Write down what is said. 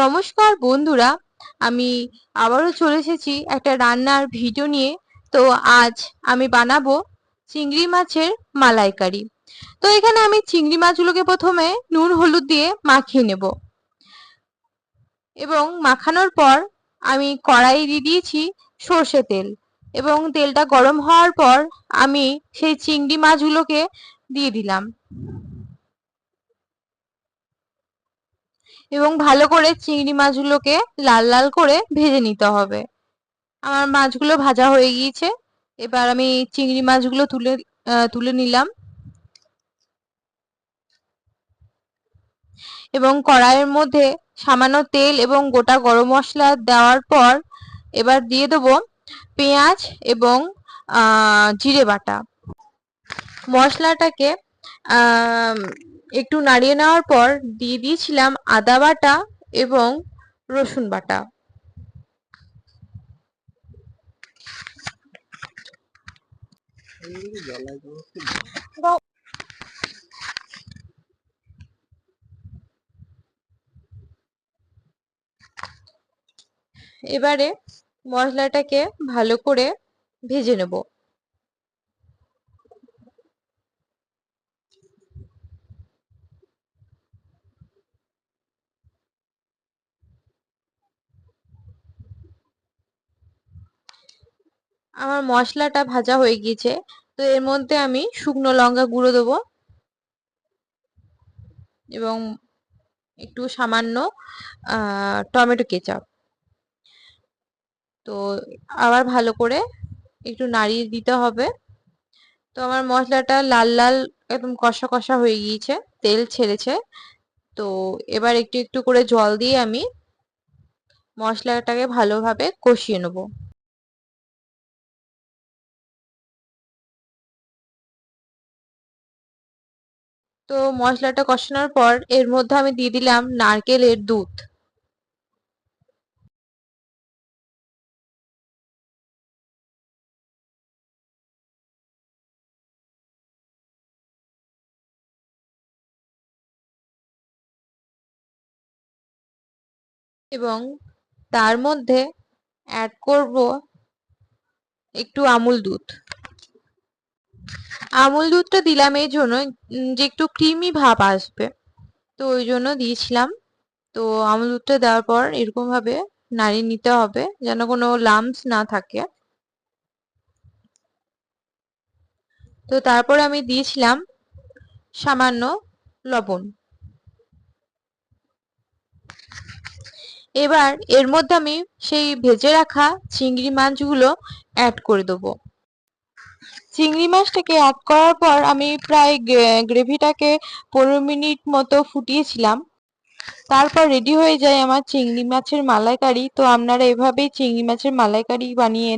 নমস্কার বন্ধুরা, আমি আবারও চলে এসেছি একটা রান্নার ভিডিও নিয়ে। তো আজ আমি বানাবো চিংড়ি মাছের মালাইকারি। তো এখানে আমি চিংড়ি মাছগুলোকে প্রথমে নুন, হলুদ দিয়ে মাখিয়ে নেব। এবং মাখানোর পর আমি কড়াই দিয়ে দিয়েছি সর্ষে তেল। এবং তেলটা গরম হওয়ার পর আমি সেই চিংড়ি মাছগুলোকে দিয়ে দিলাম। এবং ভালো করে চিংড়ি মাছগুলোকে লাল লাল করে ভেজে নিতে হবে। আমার মাছগুলো ভাজা হয়ে গিয়েছে। এবার আমি চিংড়ি মাছগুলো তুলে তুলে নিলাম। এবং কড়াইয়ের মধ্যে সামান্য তেল এবং গোটা গরম মশলা দেওয়ার পর এবার দিয়ে দেবো পেঁয়াজ এবং জিরে বাটা। মশলাটাকে একটু নাড়িয়ে নেওয়ার পর দিয়ে দিয়েছিলাম আদা বাটা এবং রসুন বাটা। এবারে মশলাটাকে ভালো করে ভেজে নেব। আমার মশলাটা ভাজা হয়ে গিয়েছে। তো এর মধ্যে আমি শুকনো লঙ্কা গুঁড়ো দেবো। এবং একটু সামান্য টমেটো কেচাপ। তো আবার ভালো করে একটু নাড়িয়ে দিতে হবে। তো আমার মশলাটা লাল লাল একদম কষা কষা হয়ে গিয়েছে, তেল ছেড়েছে। তো এবার একটু একটু করে জল দিয়ে আমি মশলাটাকে ভালোভাবে কষিয়ে নেব। তো মশলাটা কষানোর পর এর মধ্যে আমি দিয়ে দিলাম নারকেলের দুধ। এবং তার মধ্যে অ্যাড করব একটু আমুল দুধ। আমুল দুধটা দিলাম এই জন্য যে একটু ক্রিমি ভাব আসবে। তো ওই জন্য দিয়েছিলাম। তো আমুল দুধটা দেওয়ার পর এরকম ভাবে নাড়িয়ে নিতে হবে, যেন কোনো লামস না থাকে। তো তারপর আমি দিয়েছিলাম সামান্য লবণ। এবার এর মধ্যে আমি সেই ভেজে রাখা চিংড়ি মাছগুলো অ্যাড করে দেবো। চিংড়ি মাছটাকে অ্যাড করার পর আমি প্রায় গ্রেভিটাকে পনেরো মিনিট মতো ফুটিয়েছিলাম। তারপর রেডি হয়ে যায় আমার চিংড়ি মাছের মালাইকারি। তো আপনারা এভাবেই চিংড়ি মাছের মালাইকারি বানিয়ে